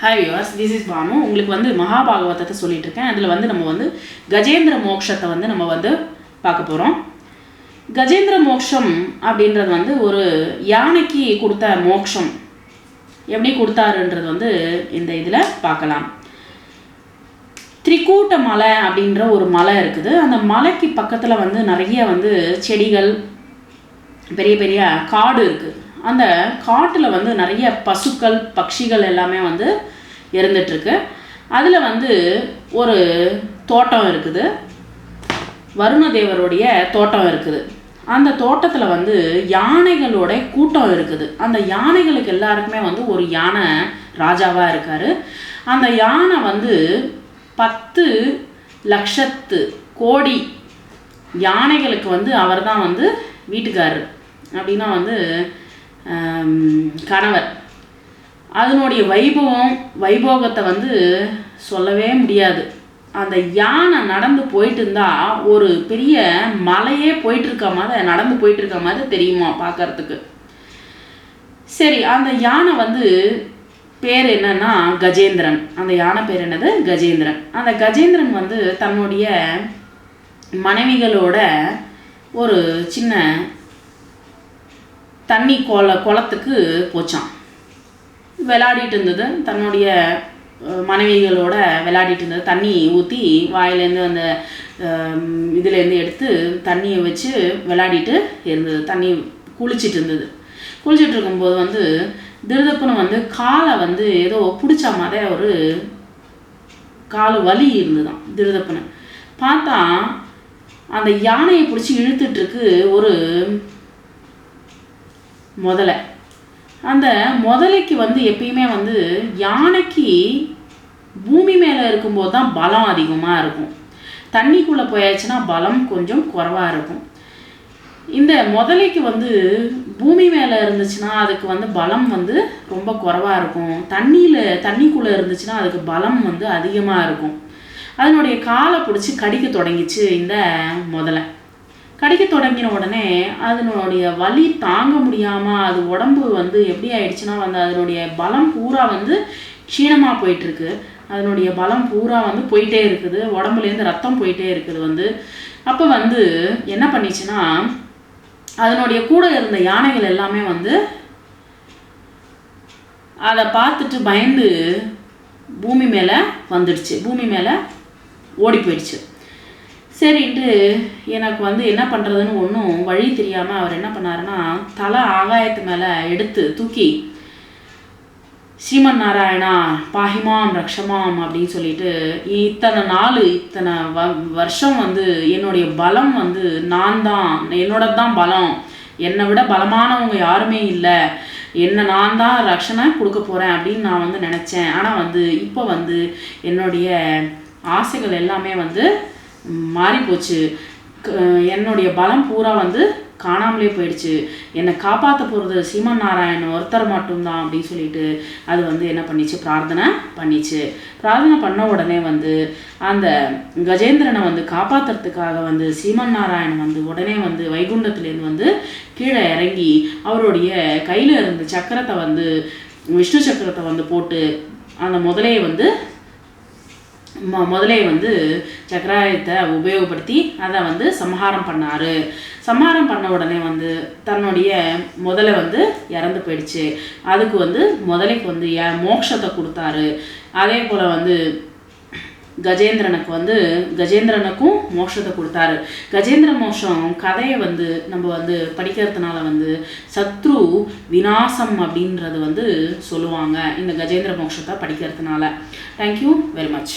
Hi yours this is Banu உங்களுக்கு வந்து மகாபாகவதத்தை சொல்லிட்டு இருக்கேன் அதில் வந்து நம்ம வந்து கஜேந்திர மோக்ஷத்தை வந்து நம்ம வந்து பார்க்க போகிறோம் கஜேந்திர மோக்ஷம் அப்படின்றது வந்து ஒரு யானைக்கு கொடுத்த மோக்ஷம். எப்படி கொடுத்தாருன்றது வந்து இந்த இதில் பார்க்கலாம். திரிக்கூட்ட மலை அப்படின்ற ஒரு மலை இருக்குது. அந்த மலைக்கு பக்கத்தில் வந்து நிறைய வந்து செடிகள் பெரிய பெரிய காடு இருக்குது அந்த காட்டில் வந்து நிறைய பசுக்கள் பட்சிகள் எல்லாமே வந்து இருந்துகிட்ருக்கு அதில் வந்து ஒரு தோட்டம் இருக்குது. வருணதேவருடைய தோட்டம் இருக்குது. அந்த தோட்டத்தில் வந்து யானைகளோட கூட்டம் இருக்குது. அந்த யானைகளுக்கு எல்லாருக்குமே வந்து ஒரு யானை ராஜாவாக இருக்கார். அந்த யானை வந்து பத்து லட்சத்து கோடி யானைகளுக்கு வந்து அவர் தான் வந்து வீட்டுக்காரர். அப்படின்னா வந்து கணவர். அதனுடைய வைபவம் வைபோகத்தை வந்து சொல்லவே முடியாது. அந்த யானை நடந்து போயிட்டு இருந்தா ஒரு பெரிய மலையே போயிட்டு இருக்க மாதிரி நடந்து போயிட்டு இருக்க மாதிரி தெரியுமா பார்க்கறதுக்கு. சரி அந்த யானை வந்து பேர் என்னன்னா கஜேந்திரன். அந்த யானை பேர் என்னது? கஜேந்திரன். அந்த கஜேந்திரன் வந்து தன்னுடைய மனைவிகளோட ஒரு சின்ன தண்ணி குள குளத்துக்கு போச்சான் விளையாடிட்டு இருந்தது. தன்னுடைய மனைவிகளோட விளையாடிட்டு இருந்தது. தண்ணி ஊற்றி வாயிலேருந்து அந்த இதுலேருந்து எடுத்து தண்ணியை வச்சு விளையாடிட்டு இருந்தது. தண்ணி குளிச்சிட்டு இருந்தது. குளிச்சுட்டு இருக்கும்போது வந்து திருதப்புன்னு வந்து காலை வந்து ஏதோ பிடிச்ச மாதிரி ஒரு கால் வலி இருந்துதான் திருதப்புன்னு பார்த்தா அந்த யானையை பிடிச்சி இழுத்துட்டுருக்கு ஒரு முதலை. அந்த முதலைக்கு வந்து எப்பயுமே வந்து யானைக்கு பூமி மேலே இருக்கும்போது தான் பலம் அதிகமாக இருக்கும். தண்ணிக்குள்ளே போயாச்சுன்னா பலம் கொஞ்சம் குறைவாக இருக்கும். இந்த முதலைக்கு வந்து பூமி மேலே இருந்துச்சுன்னா அதுக்கு வந்து பலம் வந்து ரொம்ப குறைவாக இருக்கும். தண்ணியில் தண்ணிக்குள்ளே இருந்துச்சுன்னா அதுக்கு பலம் வந்து அதிகமாக இருக்கும். அதனுடைய காலை பிடிச்சி கடிக்க தொடங்கிச்சு இந்த முதலை. கடிக்க தொடங்கின உடனே அதனுடைய வலி தாங்க முடியாமல் அது உடம்பு வந்து எப்படி ஆயிடுச்சுன்னா வந்து அதனுடைய பலம் பூரா வந்து க்ஷீணமாக போயிட்டுருக்கு. அதனுடைய பலம் பூரா வந்து போயிட்டே இருக்குது. உடம்புலேருந்து ரத்தம் போயிட்டே இருக்குது வந்து. அப்போ வந்து என்ன பண்ணிச்சுன்னா அதனுடைய கூட இருந்த யானைகள் எல்லாமே வந்து அதை பார்த்துட்டு பயந்து பூமி மேலே வந்துடுச்சு. பூமி மேலே ஓடி போயிடுச்சு. சரின்ட்டு எனக்கு வந்து என்ன பண்ணுறதுன்னு ஒன்றும் வழி தெரியாமல் அவர் என்ன பண்ணாருன்னா தலை ஆகாயத்து மேலே எடுத்து தூக்கி ஸ்ரீமன் நாராயணா பாஹிமாம் ரக்ஷமாம் அப்படின்னு சொல்லிட்டு இத்தனை நாள் இத்தனை வ வருஷம் வந்து என்னுடைய பலம் வந்து நான் தான் என்னோட தான் பலம். என்னை விட பலமானவங்க யாருமே இல்லை. என்ன நான் தான் ரக்ஷனை கொடுக்க போகிறேன் அப்படின்னு நான் வந்து நினச்சேன். ஆனால் வந்து இப்போ வந்து என்னுடைய ஆசைகள் எல்லாமே வந்து மாறி போச்சு. க- என்னுடைய பலம் பூரா வந்து காணாமலே போயிடுச்சு. என்னை காப்பாற்ற போகிறது சீமன் நாராயணன் ஒருத்தர் மட்டும்தான் அப்படின்னு சொல்லிட்டு அது வந்து என்ன பண்ணிச்சு? பிரார்த்தனை பண்ணிச்சு. பிரார்த்தனை பண்ண உடனே வந்து அந்த கஜேந்திரனை வந்து காப்பாற்றுறதுக்காக வந்து சீமன் நாராயணன் வந்து உடனே வந்து வைகுண்டத்துலேருந்து வந்து கீழே இறங்கி அவருடைய கையில் இருந்த சக்கரத்தை வந்து விஷ்ணு சக்கரத்தை வந்து போட்டு அந்த முதலையை வந்து மொ முதலே வந்து சக்கராயத்தை உபயோகப்படுத்தி அதை வந்து சம்ஹாரம் பண்ணார். சம்ஹாரம் பண்ண உடனே வந்து தன்னுடைய முதலை வந்து இறந்து போயிடுச்சு. அதுக்கு வந்து முதலைக்கு வந்து ஏ மோட்சத்தை கொடுத்தாரு. அதே போல் வந்து கஜேந்திரனுக்கு வந்து கஜேந்திரனுக்கும் மோஷத்தை கொடுத்தாரு. கஜேந்திர மோஷம் கதையை வந்து நம்ம வந்து படிக்கிறதுனால வந்து சத்ரு விநாசம் அப்படின்றது வந்து சொல்லுவாங்க. இந்த கஜேந்திர மோஷத்தை படிக்கிறதுனால. Thank you very much